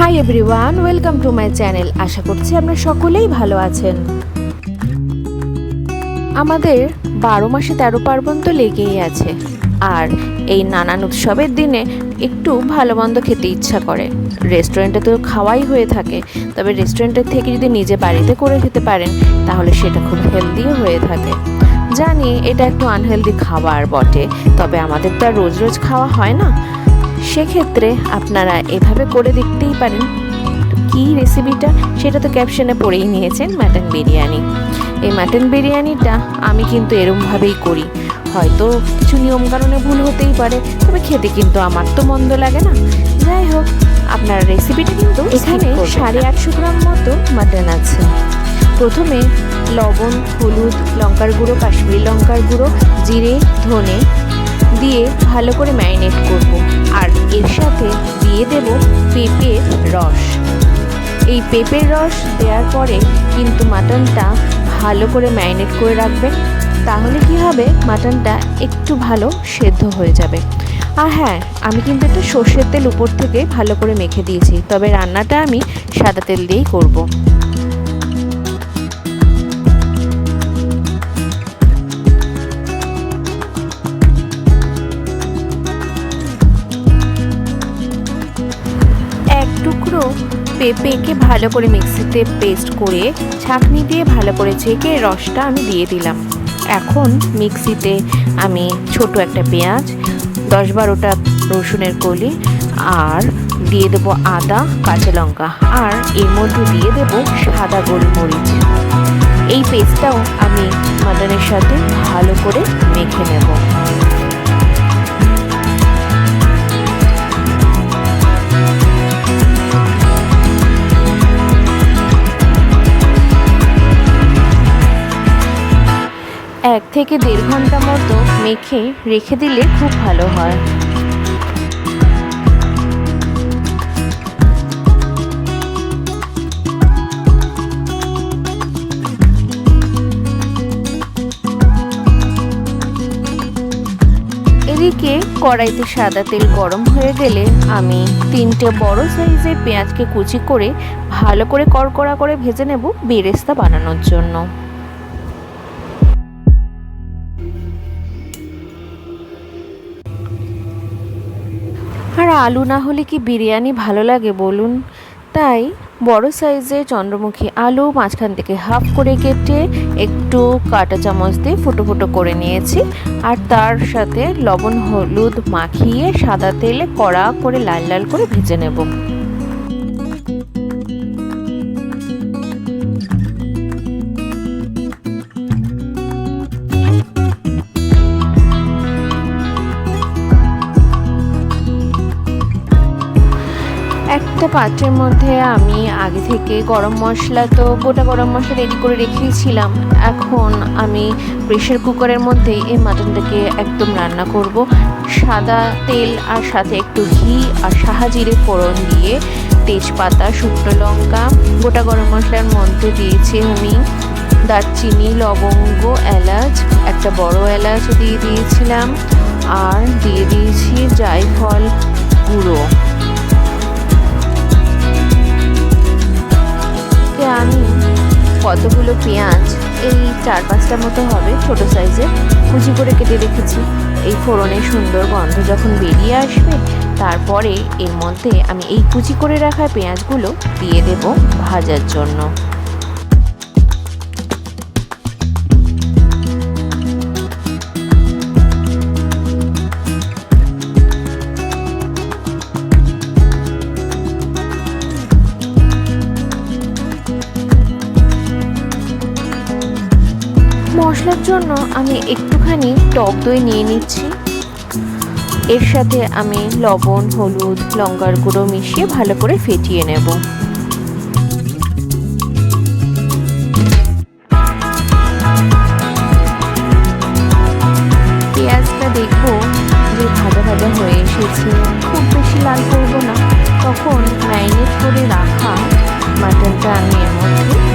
Hi everyone welcome to my channel আশা করছি আপনারা সকলেই ভালো আছেন। আমাদের বারো মাসে তেরো পার্বণ তো লেগেই আছে। আর এই নানান উৎসবের দিনে একটু ভালো মন্দ খেতে ইচ্ছা করে। রেস্টুরেন্টে তো খাওয়াই হয়ে থাকে। তবে রেস্টুরেন্টের থেকে যদি নিজে বাড়িতে করে খেতে পারেন, তাহলে সেটা খুব হেলদিও হয়ে থাকে। জানি এটা একটু আনহেলদি খাবার বটে, তবে আমাদের তো আর রোজ রোজ খাওয়া হয় না। সেক্ষেত্রে আপনারা এভাবে করে দেখতেই পারেন কী রেসিপিটা সেটা তো ক্যাপশনে পড়েই নিয়েছেন মাটন বিরিয়ানি। এই মাটন বিরিয়ানিটা আমি কিন্তু এরমভাবেই করি। হয়তো কিছু নিয়মকানুনে ভুল হতেই পারে তবে খেতে কিন্তু আমার তো মন্দ লাগে না। যাই হোক আপনার রেসিপিটা কিন্তু এখানে সাড়ে আটশো গ্রাম মতো মাটন আছে। প্রথমে লবণ হলুদ লঙ্কার গুঁড়ো কাশ্মীরি লঙ্কার গুঁড়ো জিরে ধনে দিয়ে ভালো করে ম্যারিনেট করব। আর এর সাথে দিয়ে দেব পেঁপের রস। এই পেঁপের রস দেওয়ার পরে কিন্তু মাটনটা ভালো করে ম্যারিনেট করে রাখবেন। তাহলে কি হবে? মাটনটা একটু ভালো সেদ্ধ হয়ে যাবে। আর হ্যাঁ আমি কিন্তু একটা সর্ষের তেল উপর থেকে ভালো করে মেখে দিয়েছি। তবে রান্নাটা আমি সাদা তেল দিয়েই করব। পেঁপেকে ভালো করে মিক্সিতে পেস্ট করে ছাঁকনি দিয়ে ভালো করে ছেঁকে রসটা আমি দিয়ে দিলাম। এখন মিক্সিতে আমি ছোট একটা পেঁয়াজ, দশ বারোটা রসুনের কলি আর দিয়ে দেবো আদা, কাঁচা লঙ্কা আর এর মধ্যে দিয়ে দেবো সাদা গোলমরিচ। এই পেস্টটাও আমি মাটনের সাথে ভালো করে মেখে নেব। এক থেকে দেড় ঘণ্টা মতো মেখে রেখে দিলে খুব ভালো হয়। এদিকে কড়াইতে সাদা তেল গরম হয়ে গেলে আমি তিনটে বড় সাইজের পেঁয়াজকে কুচি করে ভালো করে কড়কড়া করে ভেজে নেব বেরেস্তা বানানোর জন্য। আলু না হলে কি বিরিয়ানি ভালো লাগে বলুন? তাই বড় সাইজের চন্দ্রমুখী আলু মাঝখান থেকে হাফ করে কেটে একটু কাটা চামচ দিয়ে ফুটো ফুটো করে নিয়েছি। আর তার সাথে লবণ, হলুদ মাখিয়ে সাদা তেলে কড়া করে লাল লাল করে ভেজে নেব। একটা পাত্রের মধ্যে আমি আগে থেকে গরম মশলা তো গোটা গরম মশলা রেডি করে রেখেছিলাম। এখন আমি প্রেশার কুকারের মধ্যে এই মাটনটাকে একদম রান্না করব। সাদা তেল আর সাথে একটু ঘি আর সাহাজিরে ফোড়ন দিয়ে তেজপাতা, শুকনো লঙ্কা, গোটা গরম মশলার মধ্যে দিয়েছি আমি দারচিনি, লবঙ্গ, এলাচ, একটা বড় এলাচ দিয়ে দিয়েছিলাম। আর দিয়ে দিয়েছি কতগুলো পেঁয়াজ এই চার পাঁচটা মতো হবে ছোট সাইজের। কুচি করে কেটে রেখেছি। এই ফোড়নের সুন্দর গন্ধ যখন বেরিয়ে আসবে, তারপরে এর মধ্যে আমি এই কুচি করে রাখা পেঁয়াজগুলো দিয়ে দেব ভাজার জন্য। মশলার জন্য আমি একটুখানি টক দই নিয়ে নিচ্ছি। এর সাথে আমি লবণ, হলুদ, লঙ্কার গুঁড়ো মিশিয়ে ভালো করে ফেটিয়ে নেব। পেঁয়াজটা দেখব যে ভাজা ভাজা হয়ে এসেছে। খুব বেশি লাল করব না। তখন ম্যারিনেট করে রাখা মাটনটা আমি এর মধ্যে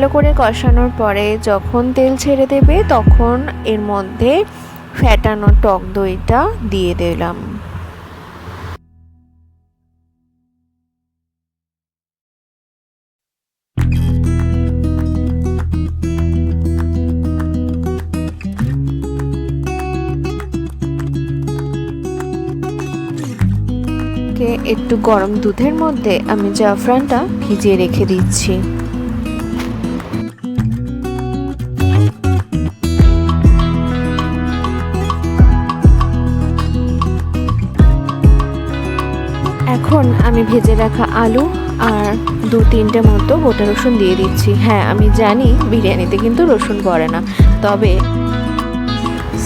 ভালো করে কষানোর পরে যখন তেল ছেড়ে দেবে, তখন এর মধ্যে ফ্যাটানো টক দইটা দিয়ে দিলাম। একটু গরম দুধের মধ্যে আমি জাফরানটা ভিজিয়ে রেখে দিচ্ছি। আমি ভেজে রাখা আলু আর দু তিনটে মতো গোটা রসুন দিয়ে দিচ্ছি। হ্যাঁ আমি জানি বিরিয়ানিতে কিন্তু রসুন পড়ে না। তবে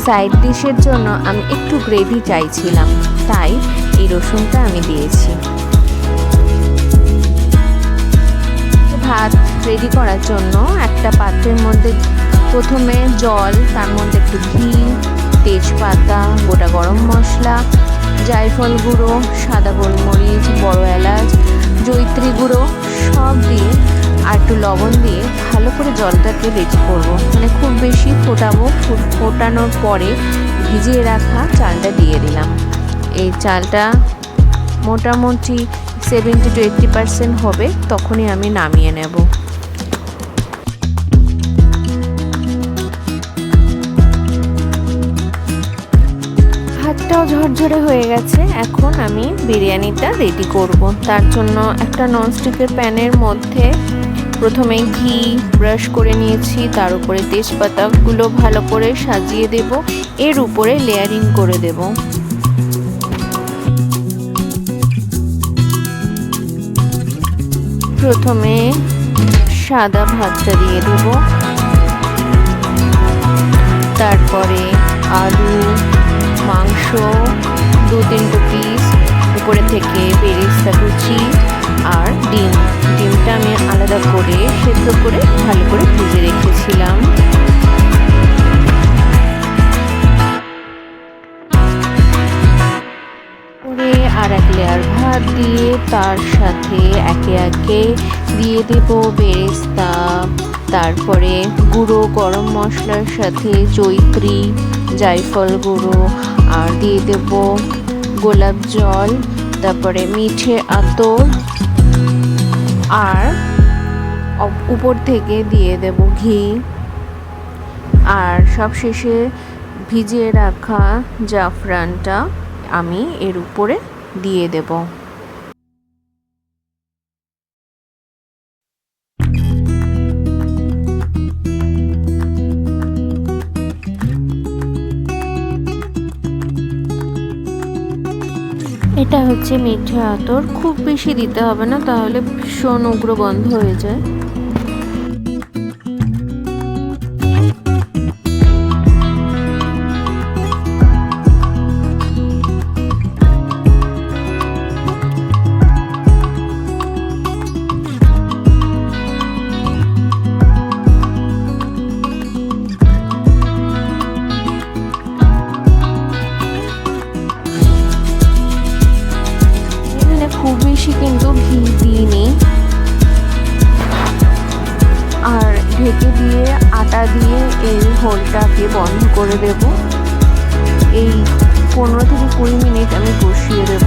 সাইড ডিশের জন্য আমি একটু গ্রেভি চাইছিলাম। তাই এই রসুনটা আমি দিয়েছি। ভাত রেডি করার জন্য একটা পাত্রের মধ্যে প্রথমে জল, তার মধ্যে একটু ঘি, তেজপাতা, গোটা গরম মশলা জায়ফল গুঁড়ো, সাদা গোলমরিচ, বড় এলাচ, জৈত্রী গুঁড়ো, সব দিয়ে আর একটু লবণ দিয়ে ভালো করে জলটাকে রেডি করব। মানে খুব বেশি ফোটাবো ফোটানোর পরে ভিজিয়ে রাখা চালটা দিয়ে দিলাম। এই চালটা মোটামুটি সেভেন্টি টু এইট্টি পারসেন্ট হবে, তখনই আমি নামিয়ে নেব। ভাতটাও ঝরঝরে হয়ে গেছে। এখন আমি বিরিয়ানিটা রেডি করব। তার জন্য একটা ননস্টিকের প্যানের মধ্যে প্রথমে ঘি ব্রাশ করে নিয়েছি, তার উপরে তেজপাতাগুলো ভালো করে সাজিয়ে দেব, এর উপরে লেয়ারিং করে দেব। প্রথমে সাদা ভাতটা দিয়ে দেব। উপরে থেকে বেরেস্তা কুচি আর ডিম। ডিমটা আমি আলাদা করে সেদ্ধ করে ভালো করে ভেজে রেখেছিলাম। আর এক লেয়ার ভাত দিয়ে তার সাথে একে একে দিয়ে দেব বেরেস্তা। তারপরে গুঁড়ো গরম মশলার সাথে জৈত্রী জায়ফল গুঁড়ো আর দিয়ে দেব গোলাপ জল, তারপরে মিঠে আতর, আর উপর থেকে দিয়ে দেব ঘি। আর সবশেষে ভিজিয়ে রাখা জাফরানটা আমি এর উপরে দিয়ে দেব। এটা হচ্ছে মিঠে আতর। খুব বেশি দিতে হবে না, তাহলে ভীষণ উগ্র বন্ধ হয়ে যায়। এই হোলটাকে বন্ধ করে দেব। এই পনেরো থেকে কুড়ি মিনিট আমি কষিয়ে দেব।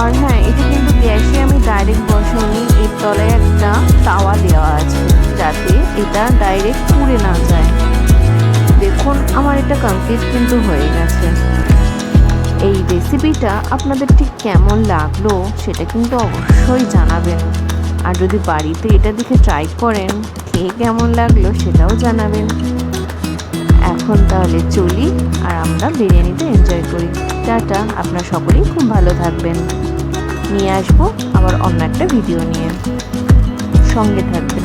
আর হ্যাঁ এটা কিন্তু গ্যাসে আমি ডাইরেক্ট বসাইনি, এর তলায় একটা তাওয়া দেওয়া আছে যাতে এটা ডাইরেক্ট পুড়ে না যায়। দেখুন, আমার এটা কমপ্লিট কিন্তু হয়ে গেছে। এই রেসিপিটা আপনাদের ঠিক কেমন লাগল সেটা কিন্তু অবশ্যই জানাবেন। আর যদি বাড়িতে এটা দেখে ট্রাই করেন, খেয়ে কেমন লাগল সেটাও জানাবেন। এখন তাহলে চলি, আর আমরা বিরিয়ানিটা এনজয় করি। টাটা, আপনার সকলেই খুব ভালো থাকবেন। নিয়ে আসব আবার অন্য একটা ভিডিও নিয়ে। সঙ্গে থাকবেন।